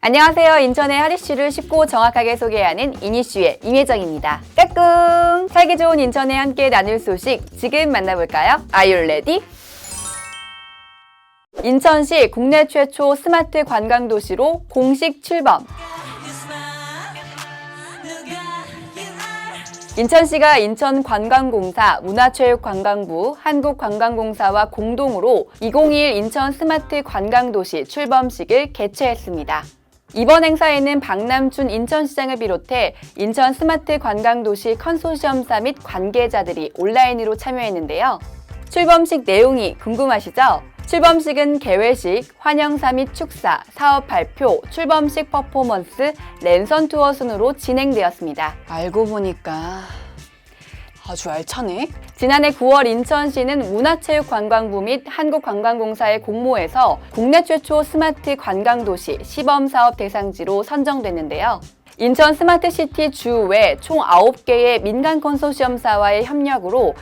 안녕하세요. 인천의 핫 이슈를 쉽고 정확하게 소개하는 이니슈의 임혜정입니다. 까꿍! 살기 좋은 인천에 함께 나눌 소식 지금 만나볼까요? Are you ready? 인천시 국내 최초 스마트 관광 도시로 공식 출범. 인천시가 인천관광공사, 문화체육관광부, 한국관광공사와 공동으로 2021 인천 스마트 관광도시 출범식을 개최했습니다. 이번 행사에는 박남춘 인천시장을 비롯해 인천 스마트 관광도시 컨소시엄사 및 관계자들이 온라인으로 참여했는데요. 출범식 내용이 궁금하시죠? 출범식은 개회식, 환영사 및 축사, 사업 발표, 출범식 퍼포먼스, 랜선 투어 순으로 진행되었습니다. 알고 보니까 아주 알차네. 지난해 9월 인천시는 문화체육관광부 및 한국관광공사의 공모에서 국내 최초 스마트 관광도시 시범사업 대상지로 선정됐는데요. 인천 스마트시티 주외 총 9개의 민간 컨소시엄사와의 협력으로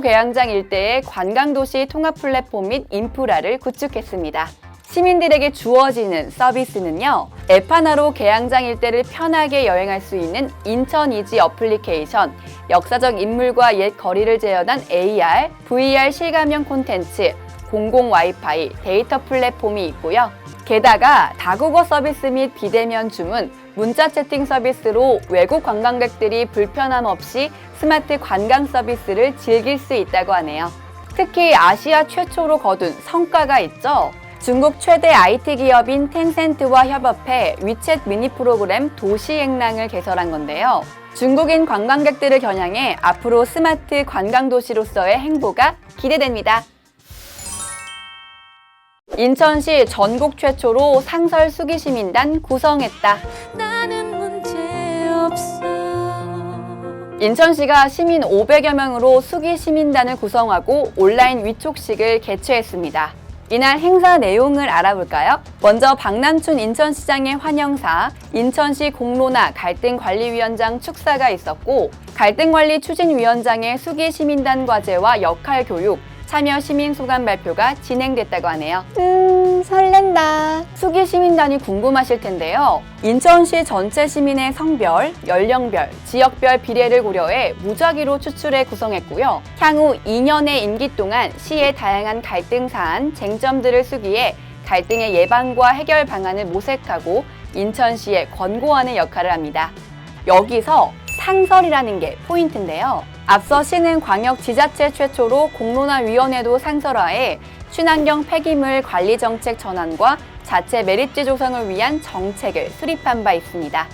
계양장 일대의 관광도시 통합 플랫폼 및 인프라를 구축했습니다. 시민들에게 주어지는 서비스는요. 앱 하나로 계양장 일대를 편하게 여행할 수 있는 인천 이지 어플리케이션, 역사적 인물과 옛 거리를 재현한 AR, VR 실감형 콘텐츠, 공공 와이파이, 데이터 플랫폼이 있고요. 게다가 다국어 서비스 및 비대면 주문, 문자 채팅 서비스로 외국 관광객들이 불편함 없이 스마트 관광 서비스를 즐길 수 있다고 하네요. 특히 아시아 최초로 거둔 성과가 있죠. 중국 최대 IT 기업인 텐센트와 협업해 위챗 미니 프로그램 도시행랑을 개설한 건데요. 중국인 관광객들을 겨냥해 앞으로 스마트 관광 도시로서의 행보가 기대됩니다. 인천시 전국 최초로 상설 수기시민단 구성했다. 나는 문제 없어. 인천시가 시민 500여 명으로 수기 시민단을 구성하고 온라인 위촉식을 개최했습니다. 이날 행사 내용을 알아볼까요? 먼저 박남춘 인천시장의 환영사, 인천시 공로나 갈등관리위원장 축사가 있었고, 갈등관리 추진위원장의 수기 시민단 과제와 역할 교육, 참여 시민 소감 발표가 진행됐다고 하네요. 음, 설렌다. 수기 시민단이 궁금하실 텐데요. 인천시 전체 시민의 성별, 연령별, 지역별 비례를 고려해 무작위로 추출해 구성했고요. 향후 2년의 임기 동안 시의 다양한 갈등 사안, 쟁점들을 수기해 갈등의 예방과 해결 방안을 모색하고 인천시에 권고하는 역할을 합니다. 여기서 상설이라는 게 포인트인데요. 앞서 시는 광역 지자체 최초로 공론화위원회도 상설화해 친환경 폐기물 관리 정책 전환과 자체 메리트 조성을 위한 정책을 수립한 바 있습니다.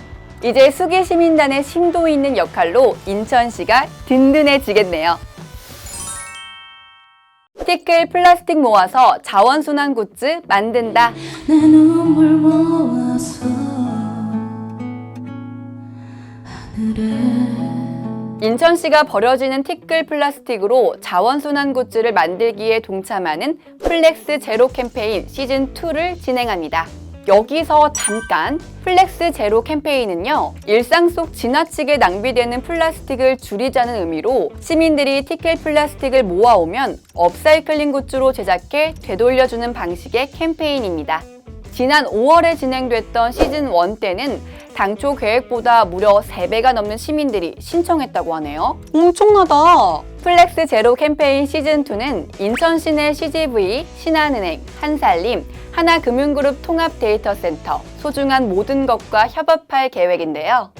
이제 수기 시민단의 심도 있는 역할로 인천시가 든든해지겠네요. 티끌 플라스틱 모아서 자원순환 굿즈 만든다. 인천시가 버려지는 티끌 플라스틱으로 자원순환 굿즈를 만들기에 동참하는 플렉스 제로 캠페인 시즌2를 진행합니다. 여기서 잠깐 플렉스 제로 캠페인은요 일상 속 지나치게 낭비되는 플라스틱을 줄이자는 의미로 시민들이 티끌 플라스틱을 모아오면 업사이클링 굿즈로 제작해 되돌려주는 방식의 캠페인입니다. 지난 5월에 진행됐던 시즌 1 때는 당초 계획보다 무려 3배가 넘는 시민들이 신청했다고 하네요. 엄청나다! 플렉스 제로 캠페인 시즌2는 인천 시내 CGV, 신한은행, 한살림, 하나금융그룹 통합데이터센터, 소중한 모든 것과 협업할 계획인데요.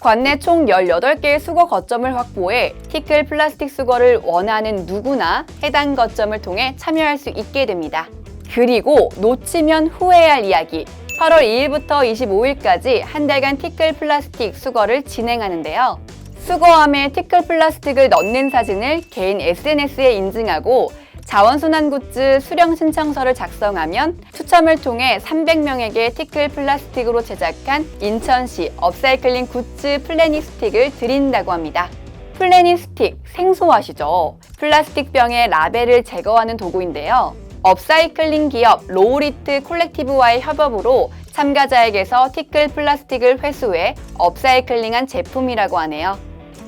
관내 총 18개의 수거 거점을 확보해 티끌 플라스틱 수거를 원하는 누구나 해당 거점을 통해 참여할 수 있게 됩니다. 그리고 놓치면 후회할 이야기. 8월 2일부터 25일까지 한 달간 티끌 플라스틱 수거를 진행하는데요. 수거함에 티끌 플라스틱을 넣는 사진을 개인 SNS에 인증하고 자원순환 굿즈 수령 신청서를 작성하면 추첨을 통해 300명에게 티끌 플라스틱으로 제작한 인천시 업사이클링 굿즈 플래닛 스틱을 드린다고 합니다. 플래닛 스틱 생소하시죠? 플라스틱 병의 라벨을 제거하는 도구인데요. 업사이클링 기업 로우리트 콜렉티브와의 협업으로 참가자에게서 티끌 플라스틱을 회수해 업사이클링한 제품이라고 하네요.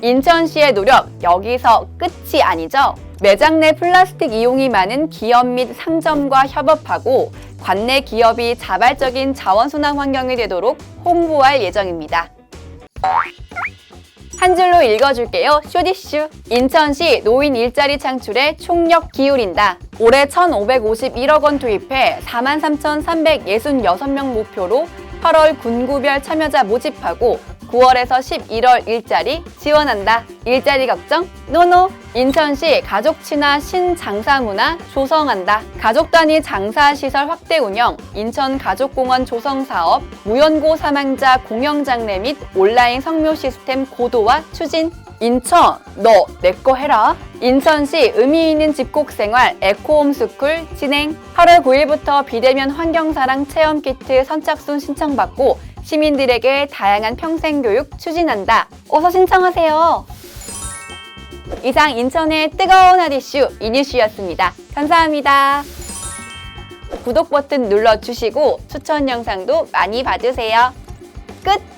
인천시의 노력 여기서 끝이 아니죠. 매장 내 플라스틱 이용이 많은 기업 및 상점과 협업하고 관내 기업이 자발적인 자원순환 환경이 되도록 홍보할 예정입니다. 한 줄로 읽어줄게요. 쇼디슈. 인천시 노인 일자리 창출에 총력 기울인다. 올해 1,551억 원 투입해 43,366명 목표로 8월 군구별 참여자 모집하고 9월에서 11월 일자리 지원한다. 일자리 걱정? 노노. 인천시 가족 친화 신장사 문화 조성한다. 가족 단위 장사 시설 확대 운영, 인천 가족공원 조성 사업, 무연고 사망자 공영 장례 및 온라인 성묘 시스템 고도화 추진. 인천, 너 내 거 해라. 인천시 의미 있는 집콕 생활 에코홈 스쿨 진행. 8월 9일부터 비대면 환경사랑 체험 키트 선착순 신청받고 시민들에게 다양한 평생교육 추진한다. 어서 신청하세요. 이상 인천의 뜨거운 핫 이슈 이뉴슈였습니다. 감사합니다. 구독 버튼 눌러주시고 추천 영상도 많이 봐주세요. 끝!